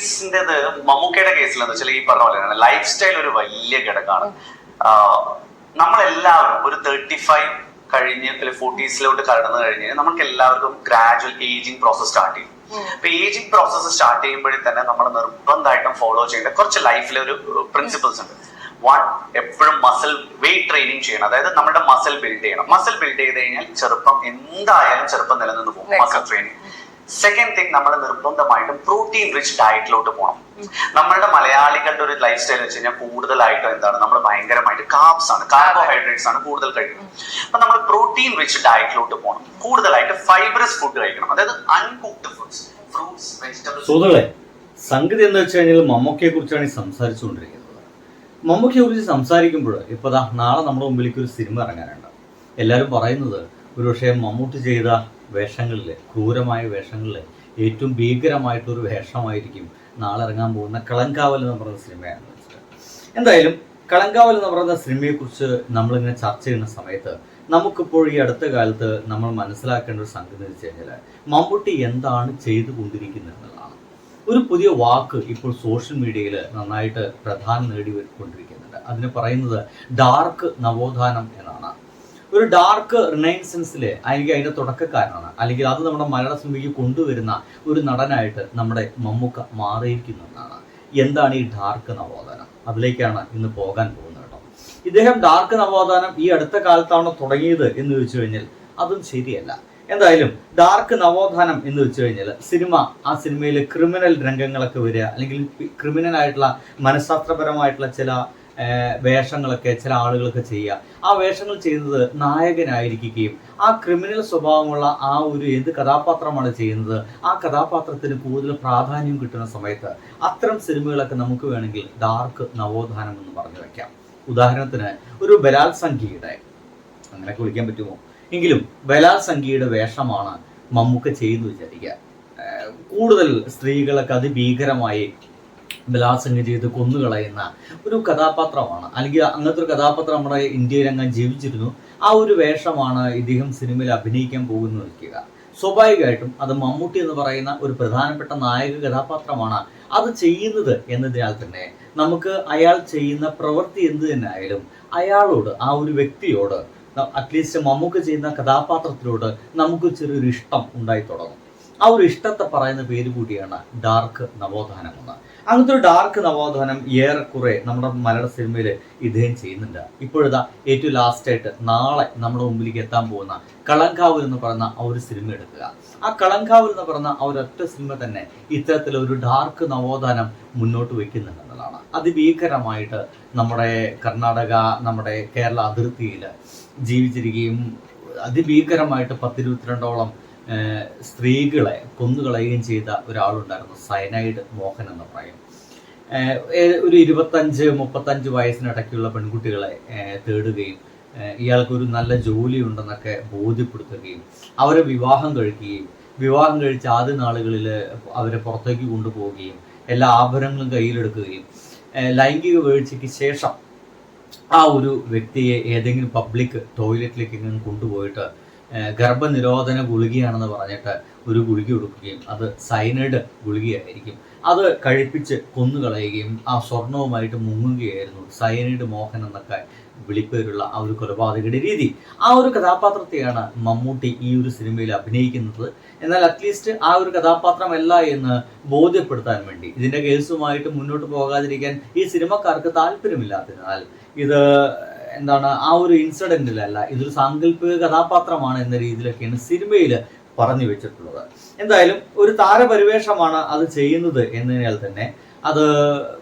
കേസിന്റേത് മമ്മൂക്കയുടെ കേസിൽ എന്ന് വെച്ചാൽ ഈ പറഞ്ഞ പോലെ ലൈഫ് സ്റ്റൈൽ ഒരു വലിയ ഘടകമാണ്. നമ്മളെല്ലാവരും ഒരു തേർട്ടി ഫൈവ് കഴിഞ്ഞ് അല്ലെങ്കിൽ ഫോർട്ടീസിലോട്ട് കടന്നു കഴിഞ്ഞ് നമുക്ക് എല്ലാവർക്കും ഗ്രാജുവൽ ഏജിംഗ് പ്രോസസ് സ്റ്റാർട്ട് ചെയ്യും അപ്പൊ ഏജിംഗ് പ്രോസസ് സ്റ്റാർട്ട് ചെയ്യുമ്പോഴേ തന്നെ നമ്മൾ നിർബന്ധമായിട്ടും ഫോളോ ചെയ്യേണ്ട കുറച്ച് ലൈഫിലെ ഒരു പ്രിൻസിപ്പിൾസ് ഉണ്ട്. വൺ എപ്പോഴും മസിൽ വെയിറ്റ് ട്രെയിനിങ് ചെയ്യണം. അതായത് നമ്മുടെ മസിൽ ബിൽഡ് ചെയ്യണം. മസിൽ ബിൽഡ് ചെയ്ത് കഴിഞ്ഞാൽ ചെറുപ്പം എന്തായാലും ചെറുപ്പം നിലനിന്ന് പോകും. മസിൽ ട്രെയിനിങ് സെക്കൻഡ് തിങ് നമ്മൾ നിർബന്ധമായിട്ടും പ്രോട്ടീൻ റിച്ച് ഡയറ്റിലോട്ട് പോകണം നമ്മളുടെ മലയാളികളുടെ ഒരു ലൈഫ് സ്റ്റൈൽ വെച്ച് കഴിഞ്ഞാൽ കൂടുതലായിട്ടും എന്താണ്? നമ്മൾ ഭയങ്കരമായിട്ട് കാർബ്സ് ആണ് കാർബോഹൈഡ്രേറ്റ്സ് ആണ് കൂടുതൽ കഴിക്കുന്നത്. അപ്പൊ നമ്മൾ പ്രോട്ടീൻ റിച്ച് ഡയറ്റിലോട്ട് പോകണം കൂടുതലായിട്ട് ഫൈബറസ് ഫുഡ് കഴിക്കണം. അതായത് അൺകുക്ഡ് ഫുഡ്സ് ഫ്രൂട്ട്സ് വെജിറ്റബിൾസ് സംഗതി എന്ന് വെച്ച് കഴിഞ്ഞാൽ മമ്മൂക്കയെ കുറിച്ചാണ് ഈ സംസാരിച്ചുകൊണ്ടിരിക്കുന്നത്. മമ്മൂക്കയെ കുറിച്ച് സംസാരിക്കുമ്പോൾ ഇപ്പോൾ നാളെ നമ്മുടെ മുമ്പിലേക്ക് ഒരു സിനിമ ഇറങ്ങാനുണ്ട്. എല്ലാവരും പറയുന്നത് ഒരുപക്ഷെ മമ്മൂട്ടി ചെയ്ത വേഷങ്ങളിൽ ക്രൂരമായ വേഷങ്ങളിൽ ഏറ്റവും ഭീകരമായിട്ടൊരു വേഷമായിരിക്കും നാളെ ഇറങ്ങാൻ പോകുന്ന കളങ്കാവൽ എന്ന് പറയുന്ന സിനിമയാണ്. എന്തായാലും കളങ്കാവൽ എന്ന് പറയുന്ന സിനിമയെക്കുറിച്ച് നമ്മളിങ്ങനെ ചർച്ച ചെയ്യുന്ന സമയത്ത് നമുക്കിപ്പോൾ ഈ അടുത്ത കാലത്ത് നമ്മൾ മനസ്സിലാക്കേണ്ട ഒരു സംഗതി എന്ന് വെച്ച് കഴിഞ്ഞാൽ മമ്മൂട്ടി എന്താണ് ചെയ്തുകൊണ്ടിരിക്കുന്നത് എന്നുള്ളതാണ്. ഒരു പുതിയ വാക്ക് ഇപ്പോൾ സോഷ്യൽ മീഡിയയിൽ നന്നായിട്ട് പ്രധാനം നേടി കൊണ്ടിരിക്കുന്നുണ്ട് അതിന് പറയുന്നത് ഡാർക്ക് നവോത്ഥാനം എന്നാണ്. ഒരു ഡാർക്ക് റിനൈൻസൻസിലെ അല്ലെങ്കിൽ അതിന്റെ തുടക്കക്കാരനാണ്. അല്ലെങ്കിൽ അത് നമ്മുടെ മലയാള സിനിമയ്ക്ക് കൊണ്ടുവരുന്ന ഒരു നടനായിട്ട് നമ്മുടെ മമ്മൂക്ക മാറിയിരിക്കുന്നു എന്നാണ് എന്താണ് ഈ ഡാർക്ക് നവോത്ഥാനം? അതിലേക്കാണ് ഇന്ന് പോകാൻ പോകുന്നത് കേട്ടോ. ഇദ്ദേഹം ഡാർക്ക് നവോത്ഥാനം ഈ അടുത്ത കാലത്താണ് തുടങ്ങിയത് എന്ന് ചോദിച്ചു കഴിഞ്ഞാൽ അതും ശരിയല്ല. എന്തായാലും ഡാർക്ക് നവോത്ഥാനം എന്ന് വെച്ച് കഴിഞ്ഞാൽ സിനിമ ആ സിനിമയിൽ ക്രിമിനൽ രംഗങ്ങളൊക്കെ വരിക അല്ലെങ്കിൽ ക്രിമിനൽ ആയിട്ടുള്ള മനഃശാസ്ത്രപരമായിട്ടുള്ള ചില വേഷങ്ങളൊക്കെ ചില ആളുകളൊക്കെ ചെയ്യുക ആ വേഷങ്ങൾ ചെയ്യുന്നത് നായകനായിരിക്കുകയും ആ ക്രിമിനൽ സ്വഭാവമുള്ള ആ ഒരു എന്ത് കഥാപാത്രമാണ് ചെയ്യുന്നത് ആ കഥാപാത്രത്തിന് കൂടുതൽ പ്രാധാന്യം കിട്ടുന്ന സമയത്ത് അത്തരം സിനിമകളൊക്കെ നമുക്ക് വേണമെങ്കിൽ ഡാർക്ക് നവോത്ഥാനം എന്ന് പറഞ്ഞു വെക്കാം. ഉദാഹരണത്തിന് ഒരു ബലാത്സംഖ്യയുടെ അങ്ങനെയൊക്കെ വിളിക്കാൻ പറ്റുമോ? എങ്കിലും ബലാത്സംഖ്യയുടെ വേഷമാണ് മമ്മൂക്ക ചെയ്യുന്നു വിചാരിക്കുക. കൂടുതൽ സ്ത്രീകളൊക്കെ അതിഭീകരമായി ബലാത്സംഗം ചെയ്ത് കൊന്നുകളയുന്ന ഒരു കഥാപാത്രമാണ്. അല്ലെങ്കിൽ അങ്ങനത്തെ ഒരു കഥാപാത്രം നമ്മുടെ ഇന്ത്യയിൽ അങ്ങ് ജീവിച്ചിരുന്നു. ആ ഒരു വേഷമാണ് ഇദ്ദേഹം സിനിമയിൽ അഭിനയിക്കാൻ പോകുന്നു വയ്ക്കുക സ്വാഭാവികമായിട്ടും അത് മമ്മൂട്ടി എന്ന് പറയുന്ന ഒരു പ്രധാനപ്പെട്ട നായക കഥാപാത്രമാണ് അത് ചെയ്യുന്നത് എന്നതിനാൽ തന്നെ നമുക്ക് അയാൾ ചെയ്യുന്ന പ്രവൃത്തി എന്ത് തന്നെ ആയാലും അയാളോട് ആ ഒരു വ്യക്തിയോട് അറ്റ്ലീസ്റ്റ് മമ്മൂക്ക് ചെയ്യുന്ന കഥാപാത്രത്തിനോട് നമുക്ക് ചെറിയൊരു ഇഷ്ടം ഉണ്ടായി തുടങ്ങും. ആ ഒരു ഇഷ്ടത്തെ പറയുന്ന പേര് കൂടിയാണ് ഡാർക്ക് നവോത്ഥാനം എന്ന്. അങ്ങനത്തെ ഒരു ഡാർക്ക് നവോത്ഥാനം ഏറെക്കുറെ നമ്മുടെ മലയാള സിനിമയിൽ ഇദ്ദേഹം ചെയ്യുന്നുണ്ട്. ഇപ്പോഴതാ ഏറ്റവും ലാസ്റ്റ് ആയിട്ട് നാളെ നമ്മുടെ മുമ്പിലേക്ക് എത്താൻ പോകുന്ന കളങ്കാവൂർ എന്ന് പറയുന്ന ആ ഒരു സിനിമ എടുക്കുക. ആ കളങ്കാവൂർ എന്ന് പറയുന്ന ആ ഒരൊറ്റ സിനിമ തന്നെ ഇത്തരത്തിലൊരു ഡാർക്ക് നവോത്ഥാനം മുന്നോട്ട് വയ്ക്കുന്നുണ്ട് എന്നുള്ളതാണ്. അതിഭീകരമായിട്ട് നമ്മുടെ കർണാടക നമ്മുടെ കേരള അതിർത്തിയിൽ ജീവിച്ചിരിക്കുകയും അതിഭീകരമായിട്ട് പത്തിരുപത്തിരണ്ടോളം സ്ത്രീകളെ കൊന്നുകളയുകയും ചെയ്ത ഒരാളുണ്ടായിരുന്നു സയനൈഡ് മോഹൻ എന്ന് പറയും. ഒരു ഇരുപത്തഞ്ച് മുപ്പത്തഞ്ച് വയസ്സിനിടയ്ക്കുള്ള പെൺകുട്ടികളെ തേടുകയും ഇയാൾക്ക് ഒരു നല്ല ജോലി ഉണ്ടെന്നൊക്കെ ബോധ്യപ്പെടുത്തുകയും അവരെ വിവാഹം കഴിക്കുകയും വിവാഹം കഴിച്ച ആദ്യ നാളുകളിൽ അവരെ പുറത്തേക്ക് കൊണ്ടുപോവുകയും എല്ലാ ആഭരണങ്ങളും കയ്യിലെടുക്കുകയും ലൈംഗിക വീഴ്ചയ്ക്ക് ശേഷം ആ ഒരു വ്യക്തിയെ ഏതെങ്കിലും പബ്ലിക് ടോയ്ലറ്റിലേക്ക് കൊണ്ടുപോയിട്ട് ഗർഭനിരോധന ഗുളികയാണെന്ന് പറഞ്ഞിട്ട് ഒരു ഗുളിക കൊടുക്കുകയും അത് സൈനൈഡ് ഗുളികയായിരിക്കും. അത് കഴിപ്പിച്ച് കൊന്നുകളയുകയും ആ സ്വർണവുമായിട്ട് മുങ്ങുകയായിരുന്നു സൈനൈഡ് മോഹൻ എന്നൊക്കെ വിളിപ്പേരുള്ള ആ ഒരു കൊലപാതകയുടെ രീതി. ആ ഒരു കഥാപാത്രത്തെയാണ് മമ്മൂട്ടി ഈ ഒരു സിനിമയിൽ അഭിനയിക്കുന്നത്. എന്നാൽ അറ്റ്ലീസ്റ്റ് ആ ഒരു കഥാപാത്രമല്ല എന്ന് ബോധ്യപ്പെടുത്താൻ വേണ്ടി ഇതിന്റെ കേസുമായിട്ട് മുന്നോട്ട് പോകാതിരിക്കാൻ ഈ സിനിമക്കാർക്ക് താല്പര്യമില്ലാത്തതിനാൽ ഇത് എന്താണ് ആ ഒരു ഇൻസിഡന്റിലല്ല ഇതൊരു സാങ്കല്പിക കഥാപാത്രമാണ് എന്ന രീതിയിലൊക്കെയാണ് സിനിമയിൽ പറഞ്ഞു വെച്ചിട്ടുള്ളത്. എന്തായാലും ഒരു താരപരിവേഷമാണ് അത് ചെയ്യുന്നത് എന്നതിനാൽ തന്നെ അത്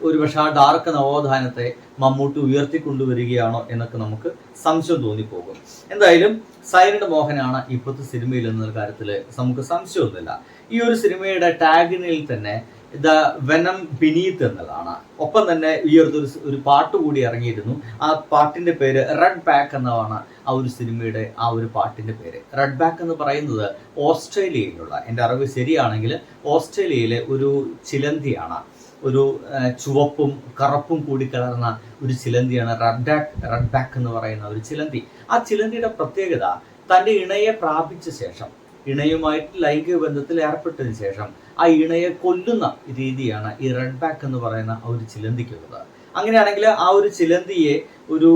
ഒരുപക്ഷെ ആ ഡാർക്ക് നവോത്ഥാനത്തെ മമ്മൂട്ടി ഉയർത്തിക്കൊണ്ടുവരികയാണോ എന്നൊക്കെ നമുക്ക് സംശയം തോന്നിപ്പോകും. എന്തായാലും സൈലന്റ് മോഹനാണ് ഇപ്പോഴത്തെ സിനിമയിൽ എന്ന കാര്യത്തിൽ നമുക്ക് സംശയമൊന്നുമില്ല. ഈ ഒരു സിനിമയുടെ ടാഗിനിൽ തന്നെ ദ വെനം ബിനീത്ത് എന്നതാണ് ഒപ്പം തന്നെ ഈ അടുത്തൊരു ഒരു പാട്ട് കൂടി ഇറങ്ങിയിരുന്നു. ആ പാട്ടിന്റെ പേര് റെഡ് ബാക്ക് എന്നതാണ് ആ ഒരു സിനിമയുടെ ആ ഒരു പാട്ടിന്റെ പേര്. റെഡ് ബാക്ക് എന്ന് പറയുന്നത് ഓസ്ട്രേലിയയിലുള്ള എന്റെ അറിവ് ശരിയാണെങ്കിൽ ഓസ്ട്രേലിയയിലെ ഒരു ചിലന്തിയാണ്. ഒരു ചുവപ്പും കറുപ്പും കൂടി കലർന്ന ഒരു ചിലന്തിയാണ് റെഡ് റെഡ് ബാക്ക് എന്ന് പറയുന്ന ഒരു ചിലന്തി. ആ ചിലന്തിയുടെ പ്രത്യേകത തന്റെ ഇണയെ പ്രാപിച്ച ശേഷം ഇണയുമായിട്ട് ലൈംഗിക ബന്ധത്തിൽ ഏർപ്പെട്ടതിന് ശേഷം ആ ഇണയെ കൊല്ലുന്ന രീതിയാണ് ഈ റെഡ് ബാക്ക് എന്ന് പറയുന്ന ഒരു ചിലന്തിക്കുള്ളത്. അങ്ങനെയാണെങ്കിൽ ആ ഒരു ചിലന്തിയെ ഒരു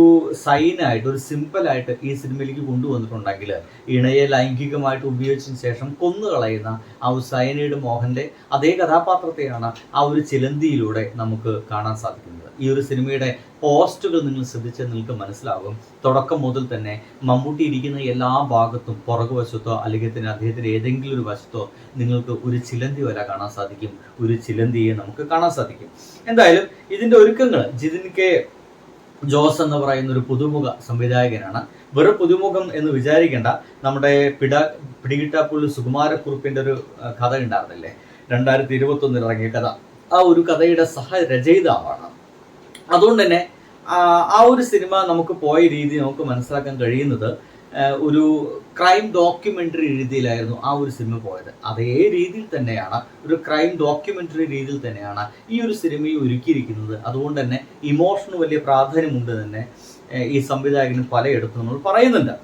സൈനായിട്ട് ഒരു സിമ്പിളായിട്ട് ഈ സിനിമയിലേക്ക് കൊണ്ടുവന്നിട്ടുണ്ടെങ്കിൽ ഇണയെ ലൈംഗികമായിട്ട് ഉപയോഗിച്ചതിന് ശേഷം കൊന്നുകളയുന്ന ആ ഒരു സൈനയുടെ മോഹന്റെ അതേ കഥാപാത്രത്തെയാണ് ആ ഒരു ചിലന്തിയിലൂടെ നമുക്ക് കാണാൻ സാധിക്കുന്നത്. ഈ ഒരു സിനിമയുടെ പോസ്റ്റുകൾ നിങ്ങൾ ശ്രദ്ധിച്ചാൽ നിങ്ങൾക്ക് മനസ്സിലാകും. തുടക്കം മുതൽ തന്നെ മമ്മൂട്ടി ഇരിക്കുന്ന എല്ലാ ഭാഗത്തും പുറകുവശത്തോ അല്ലെങ്കിൽ തന്നെ അദ്ദേഹത്തിന്റെ ഏതെങ്കിലും ഒരു വശത്തോ നിങ്ങൾക്ക് ഒരു ചിലന്തി വരെ കാണാൻ സാധിക്കും. ഒരു ചിലന്തിയെ നമുക്ക് കാണാൻ സാധിക്കും. എന്തായാലും ഇതിന്റെ ഒരുക്കങ്ങൾ ജിതിൻ കെ ജോസ് എന്ന് പറയുന്ന ഒരു പുതുമുഖ സംവിധായകനാണ്. വെറും പുതുമുഖം എന്ന് വിചാരിക്കേണ്ട. നമ്മുടെ പിട പിടികിട്ടാപ്പുള്ളി സുകുമാരക്കുറുപ്പിന്റെ ഒരു കഥ ഉണ്ടായിരുന്നില്ലേ? രണ്ടായിരത്തി ഇരുപത്തി ഒന്നിൽ ഇറങ്ങിയ കഥ. ആ ഒരു കഥയുടെ സഹരചയിതാവാണ് അതുകൊണ്ട് തന്നെ ആ, ഒരു സിനിമ നമുക്ക് പോയ രീതി നമുക്ക് മനസ്സിലാക്കാൻ കഴിയുന്നത് ഒരു ക്രൈം ഡോക്യുമെന്ററി രീതിയിലായിരുന്നു ആ ഒരു സിനിമ പോയത്. അതേ രീതിയിൽ തന്നെയാണ് ഒരു ക്രൈം ഡോക്യുമെന്ററി രീതിയിൽ തന്നെയാണ് ഈ ഒരു സിനിമയെ ഒരുക്കിയിരിക്കുന്നത്. അതുകൊണ്ട് തന്നെ ഇമോഷന് വലിയ പ്രാധാന്യമുണ്ട് തന്നെ ഈ സംവിധായകന് പലയിടത്തും നമ്മൾ പറയുന്നുണ്ട്.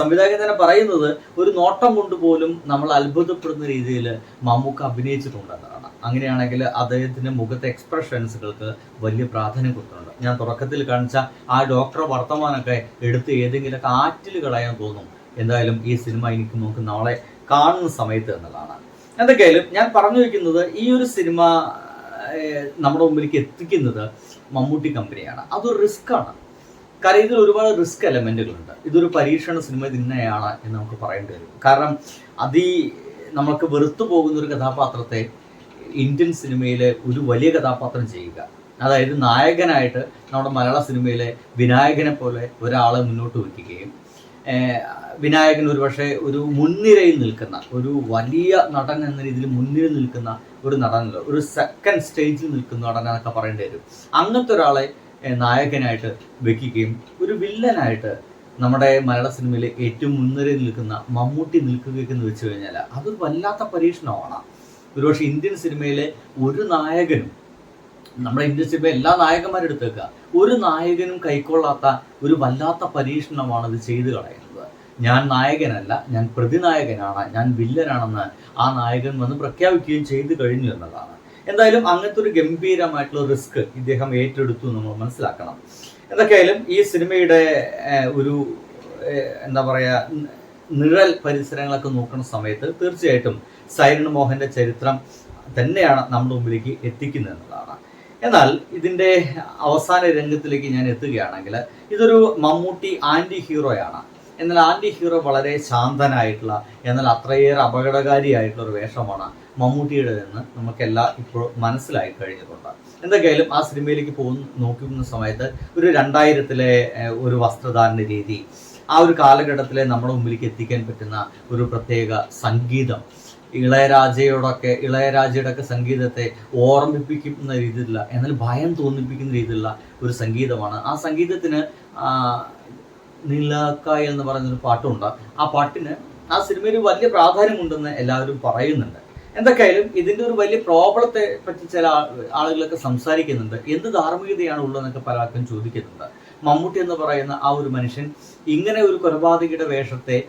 സംവിധായകൻ തന്നെ പറയുന്നത് ഒരു നോട്ടം കൊണ്ട് പോലും നമ്മൾ അത്ഭുതപ്പെടുന്ന രീതിയിൽ മമ്മൂക്ക അഭിനയിച്ചിട്ടുണ്ടെന്നാണ്. അങ്ങനെയാണെങ്കിൽ അദ്ദേഹത്തിന്റെ മുഖത്തെ എക്സ്പ്രഷൻസുകൾക്ക് വലിയ പ്രാധാന്യം കൊടുക്കുന്നുണ്ട് ഞാൻ തുടക്കത്തിൽ കാണിച്ച ആ ഡോക്ടർ വർത്തമാനമൊക്കെ എടുത്ത് ഏതെങ്കിലുമൊക്കെ ആറ്റിൽ കളയാൻ തോന്നും. എന്തായാലും ഈ സിനിമ എനിക്ക് നമുക്ക് നാളെ കാണുന്ന സമയത്ത് എന്നുള്ളതാണ്. എന്തൊക്കെയായാലും ഞാൻ പറഞ്ഞു വെക്കുന്നത് ഈ ഒരു സിനിമ നമ്മുടെ മുമ്പിലേക്ക് എത്തിക്കുന്നത് മമ്മൂട്ടി കമ്പനിയാണ്. അതൊരു റിസ്ക് ആണ്. കാരണം ഇതിൽ ഒരുപാട് റിസ്ക് എലമെന്റുകളുണ്ട് ഇതൊരു പരീക്ഷണ സിനിമ ഇതിന്നെയാണ് എന്ന് നമുക്ക് പറയേണ്ടി വരും. കാരണം അതി നമ്മൾക്ക് വെറുത്തു പോകുന്ന ഒരു കഥാപാത്രത്തെ ഇന്ത്യൻ സിനിമയിലെ ഒരു വലിയ കഥാപാത്രം ചെയ്യുക. അതായത് നായകനായിട്ട് നമ്മുടെ മലയാള സിനിമയിലെ വിനായകനെ പോലെ ഒരാളെ മുന്നോട്ട് വയ്ക്കുകയും വിനായകൻ ഒരുപക്ഷെ ഒരു മുൻനിരയിൽ നിൽക്കുന്ന ഒരു വലിയ നടൻ എന്ന രീതിയിൽ മുൻനിരയിൽ നിൽക്കുന്ന ഒരു നടനല്ല ഒരു സെക്കൻഡ് സ്റ്റേജിൽ നിൽക്കുന്ന നടനെന്നൊക്കെ പറയേണ്ടി വരും. അങ്ങനത്തെ ഒരാളെ നായകനായിട്ട് വെക്കുകയും ഒരു വില്ലനായിട്ട് നമ്മുടെ മലയാള സിനിമയിൽ ഏറ്റവും മുൻനിരയിൽ നിൽക്കുന്ന മമ്മൂട്ടി നിൽക്കുകയൊക്കെ എന്ന് വെച്ച് കഴിഞ്ഞാൽ അതൊരു വല്ലാത്ത പരീക്ഷണമാണ്. ഒരുപക്ഷെ ഇന്ത്യൻ സിനിമയിലെ ഒരു നായകനും നമ്മുടെ ഇന്ത്യൻ സിനിമ എല്ലാ നായകന്മാരും എടുത്തേക്കുക ഒരു നായകനും കൈക്കൊള്ളാത്ത ഒരു വല്ലാത്ത പരീക്ഷണമാണ് ഇത് ചെയ്തു കളയുന്നത്. ഞാൻ നായകനല്ല ഞാൻ പ്രതിനായകനാണ് ഞാൻ വില്ലനാണെന്ന് ആ നായകൻ വന്ന് പ്രഖ്യാപിക്കുകയും ചെയ്തു കഴിഞ്ഞു എന്നതാണ്. എന്തായാലും അങ്ങനത്തെ ഒരു ഗംഭീരമായിട്ടുള്ള റിസ്ക് ഇദ്ദേഹം ഏറ്റെടുത്തു നമ്മൾ മനസ്സിലാക്കണം. എന്തൊക്കെയായാലും ഈ സിനിമയുടെ ഒരു എന്താ പറയുക നിഴൽ പരിസരങ്ങളൊക്കെ നോക്കുന്ന സമയത്ത് തീർച്ചയായിട്ടും സൈരൺ മോഹന്റെ ചരിത്രം തന്നെയാണ് നമ്മുടെ മുമ്പിലേക്ക് എത്തിക്കുന്നത് എന്നതാണ് എന്നാൽ ഇതിന്റെ അവസാന രംഗത്തിലേക്ക് ഞാൻ എത്തുകയാണെങ്കിൽ ഇതൊരു മമ്മൂട്ടി ആന്റി ഹീറോയാണ്. എന്നാൽ ആന്റി ഹീറോ വളരെ ശാന്തനായിട്ടുള്ള എന്നാൽ അത്രയേറെ അപകടകാരിയായിട്ടുള്ള ഒരു വേഷമാണ് മമ്മൂട്ടിയുടെ എന്ന് നമുക്കെല്ലാം ഇപ്പോൾ മനസ്സിലായി കഴിഞ്ഞിട്ടുണ്ട്. എന്തൊക്കെയായാലും ആ സിനിമയിലേക്ക് പോകുന്ന നോക്കുന്ന സമയത്ത് ഒരു രണ്ടായിരത്തിലെ ഒരു വസ്ത്രധാരണ രീതി ആ ഒരു കാലഘട്ടത്തിലെ നമ്മുടെ മുമ്പിലേക്ക് എത്തിക്കാൻ പറ്റുന്ന ഒരു പ്രത്യേക സംഗീതം ഇളയരാജയോടൊക്കെ ഇളയരാജയുടെ ഒക്കെ സംഗീതത്തെ ഓർമ്മിപ്പിക്കുന്ന രീതിയിലുള്ള എന്നാൽ ഭയം തോന്നിപ്പിക്കുന്ന രീതിയിലുള്ള ഒരു സംഗീതമാണ്. ആ സംഗീതത്തിന് നീലക്കായ എന്ന് പറയുന്നൊരു പാട്ടുണ്ട്. ആ പാട്ടിന് ആ സിനിമയിൽ വലിയ പ്രാധാന്യമുണ്ടെന്ന് എല്ലാവരും പറയുന്നുണ്ട്. എന്തൊക്കെയായാലും ഇതിന്റെ ഒരു വലിയ പ്രോബ്ലത്തെ പറ്റി ചില ആളുകളൊക്കെ സംസാരിക്കുന്നുണ്ട്. എന്ത് ധാർമ്മികതയാണ് ഉള്ളതെന്നൊക്കെ പലർക്കും ചോദിക്കുന്നുണ്ട്. മമ്മൂട്ടി എന്ന് പറയുന്ന ആ ഒരു മനുഷ്യൻ ഇങ്ങനെ ഒരു കൊലപാതകയുടെ വേഷത്തെ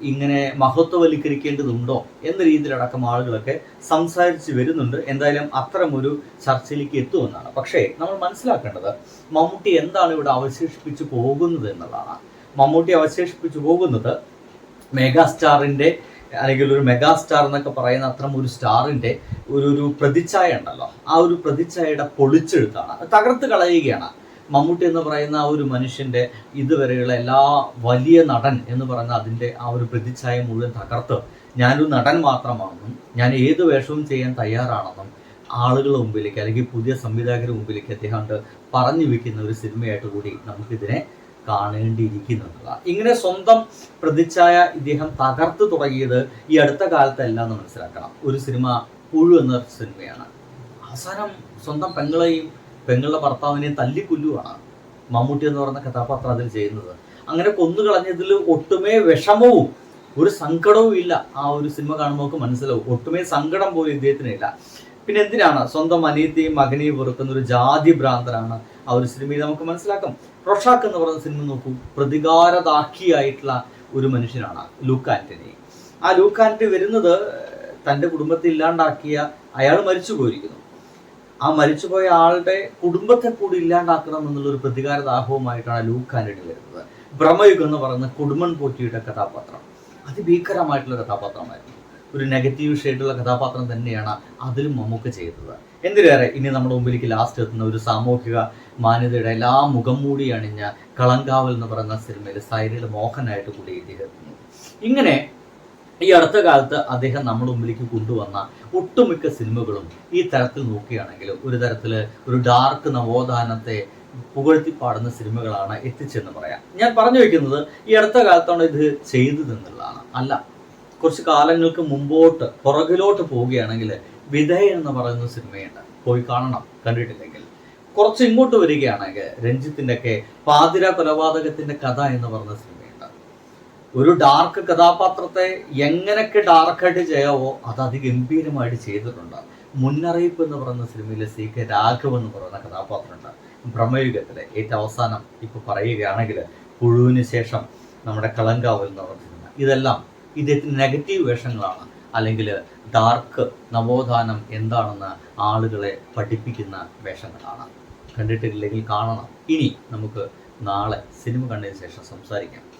ഇങ്ങനെ മഹത്വവൽക്കരിക്കേണ്ടതുണ്ടോ എന്ന രീതിയിലടക്കം ആളുകളൊക്കെ സംസാരിച്ച് വരുന്നുണ്ട്. എന്തായാലും അത്തരമൊരു ചർച്ചയിലേക്ക് എത്തുമെന്നാണ്. പക്ഷേ നമ്മൾ മനസ്സിലാക്കേണ്ടത് മമ്മൂട്ടി എന്താണ് ഇവിടെ അവശേഷിപ്പിച്ചു പോകുന്നത് എന്നുള്ളതാണ്. മമ്മൂട്ടി അവശേഷിപ്പിച്ചു പോകുന്നത് മെഗാസ്റ്റാറിന്റെ അല്ലെങ്കിൽ ഒരു മെഗാസ്റ്റാർ എന്നൊക്കെ പറയുന്ന അത്തരം ഒരു സ്റ്റാറിന്റെ ഒരു ഒരു പ്രതിച്ഛായ ഉണ്ടല്ലോ. ആ ഒരു പ്രതിച്ഛായയുടെ പൊളിച്ചെഴുത്താണ്. തകർത്ത് കളയുകയാണ്. മമ്മൂട്ടി എന്ന് പറയുന്ന ആ ഒരു മനുഷ്യന്റെ ഇതുവരെയുള്ള എല്ലാ വലിയ നടൻ എന്ന് പറയുന്ന അതിന്റെ ആ ഒരു പ്രതിച്ഛായ മുഴുവൻ തകർത്ത് ഞാനൊരു നടൻ മാത്രമാണെന്നും ഞാൻ ഏത് വേഷവും ചെയ്യാൻ തയ്യാറാണെന്നും ആളുകളുടെ മുമ്പിലേക്ക് അല്ലെങ്കിൽ പുതിയ സംവിധായകരുടെ മുമ്പിലേക്ക് അദ്ദേഹം പറഞ്ഞു വെക്കുന്ന ഒരു സിനിമയായിട്ട് കൂടി നമുക്കിതിനെ കാണേണ്ടിയിരിക്കുന്നുള്ളതാണ് ഇങ്ങനെ സ്വന്തം പ്രതിച്ഛായ ഇദ്ദേഹം തകർത്ത് തുടങ്ങിയത് ഈ അടുത്ത കാലത്തല്ല എന്ന് മനസ്സിലാക്കണം. ഒരു സിനിമ പുഴു എന്ന സിനിമയാണ്. അവസാനം സ്വന്തം പെങ്ങളെയും പെങ്ങളുടെ ഭർത്താവിനെയും തല്ലിക്കൊല്ലുവാണ് മമ്മൂട്ടി എന്ന് പറയുന്ന കഥാപാത്രം അതിൽ ചെയ്യുന്നത്. അങ്ങനെ കൊന്നുകളഞ്ഞതിൽ ഒട്ടുമേ വിഷമവും ഒരു സങ്കടവും ഇല്ല. ആ ഒരു സിനിമ കാണുമ്പോൾ മനസ്സിലാവും. ഒട്ടുമേ സങ്കടം പോലും ഇദ്ദേഹത്തിനില്ല പിന്നെ എന്തിനാണ്? സ്വന്തം അനിയത്തെയും മകനെയും വെറുക്കുന്ന ഒരു ജാതി ഭ്രാന്തനാണ് ആ ഒരു സിനിമയിൽ നമുക്ക് മനസ്സിലാക്കാം. റൊഷാക്ക് എന്ന് പറയുന്ന സിനിമ നോക്കൂ പ്രതികാരദാഹിയായിട്ടുള്ള ഒരു മനുഷ്യനാണ് ലൂക്ക് ആന്റണി. ആ ലൂക്ക് ആന്റണി വരുന്നത് തന്റെ കുടുംബത്തെ ഇല്ലാണ്ടാക്കിയ അയാൾ മരിച്ചു പോയിരിക്കുന്നു ആ മരിച്ചുപോയ ആളുടെ കുടുംബത്തെ കൂടി ഇല്ലാണ്ടാക്കണം എന്നുള്ളൊരു പ്രതികാര ദാഹവുമായിട്ടാണ് ലൂക്ക് ആന്റണി വരുന്നത്. ഭ്രമയുഗ് എന്ന് പറയുന്ന കുടുംബൻ പോറ്റിയുടെ കഥാപാത്രം. അതിഭീകരമായിട്ടുള്ള കഥാപാത്രമായിരുന്നു. ഒരു നെഗറ്റീവ് ഷെയ്ഡുള്ള കഥാപാത്രം തന്നെയാണ് അതിലും മമ്മൂക്ക ചെയ്തത്. എന്തിനേറെ ഇനി നമ്മുടെ മുമ്പിലേക്ക് ലാസ്റ്റ് എത്തുന്ന ഒരു സാമൂഹിക മാന്യതയുടെ എല്ലാ മുഖം മൂടി അണിഞ്ഞ കളങ്കാവൽ എന്ന് പറയുന്ന സിനിമയിൽ സൈനിൽ മോഹനായിട്ട് കൂടി ഇദ്ദേഹം ഇങ്ങനെ ഈ അടുത്ത കാലത്ത് അദ്ദേഹം നമ്മുടെ മുമ്പിലേക്ക് കൊണ്ടുവന്ന ഒട്ടുമിക്ക സിനിമകളും ഈ തരത്തിൽ നോക്കുകയാണെങ്കിൽ ഒരു തരത്തിൽ ഒരു ഡാർക്ക് നവോത്ഥാനത്തെ പുകഴ്ത്തി പാടുന്ന സിനിമകളാണ് എത്തിച്ചെന്ന് പറയാം. ഞാൻ പറഞ്ഞു വെക്കുന്നത് ഈ അടുത്ത കാലത്താണ് ഇത് ചെയ്തതെന്നുള്ളതാണ്. അല്ല കുറച്ച് കാലങ്ങൾക്ക് മുമ്പോട്ട് പുറകിലോട്ട് പോവുകയാണെങ്കിൽ വിധേയൻ എന്ന് പറയുന്ന സിനിമയുണ്ട്. പോയി കാണണം കണ്ടിട്ടില്ലെങ്കിൽ. കുറച്ച് ഇങ്ങോട്ട് വരികയാണെങ്കിൽ രഞ്ജിത്തിന്റെ ഒക്കെ പാതിര കൊലപാതകത്തിന്റെ കഥ എന്ന് പറഞ്ഞ സിനിമയുണ്ട് ഒരു ഡാർക്ക് കഥാപാത്രത്തെ എങ്ങനെയൊക്കെ ഡാർക്കായിട്ട് ചെയ്യാവോ അത് അതിഗംഭീരമായിട്ട് ചെയ്തിട്ടുണ്ട്. മുന്നറിയിപ്പ് എന്ന് പറയുന്ന സിനിമയിൽ സി കെ രാഘവ് എന്ന് പറയുന്ന കഥാപാത്രമുണ്ട്. ബ്രഹ്മയുഗത്തിലെ ഏറ്റവും അവസാനം ഇപ്പൊ പറയുകയാണെങ്കിൽ പുഴുവിന് ശേഷം നമ്മുടെ കളങ്കാവൽ എന്ന് പറഞ്ഞിരുന്ന ഇതെല്ലാം ഇദ്ദേഹത്തിന് നെഗറ്റീവ് വേഷങ്ങളാണ്. അല്ലെങ്കിൽ ഡാർക്ക് നവോത്ഥാനം എന്താണെന്ന് ആളുകളെ പഠിപ്പിക്കുന്ന വേഷങ്ങളാണ്. കണ്ടിട്ടില്ലെങ്കിൽ കാണണം. ഇനി നമുക്ക് നാളെ സിനിമ കണ്ടതിന് ശേഷം സംസാരിക്കാം.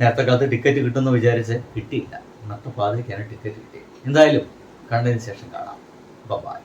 നേരത്തെ കാലത്ത് ടിക്കറ്റ് കിട്ടുമെന്ന് വിചാരിച്ച് കിട്ടിയില്ല. ഇന്നത്തെ പാതിരിക്കാണ് ടിക്കറ്റ് കിട്ടിയത് എന്തായാലും കണ്ടതിന് ശേഷം കാണാം. ബൈ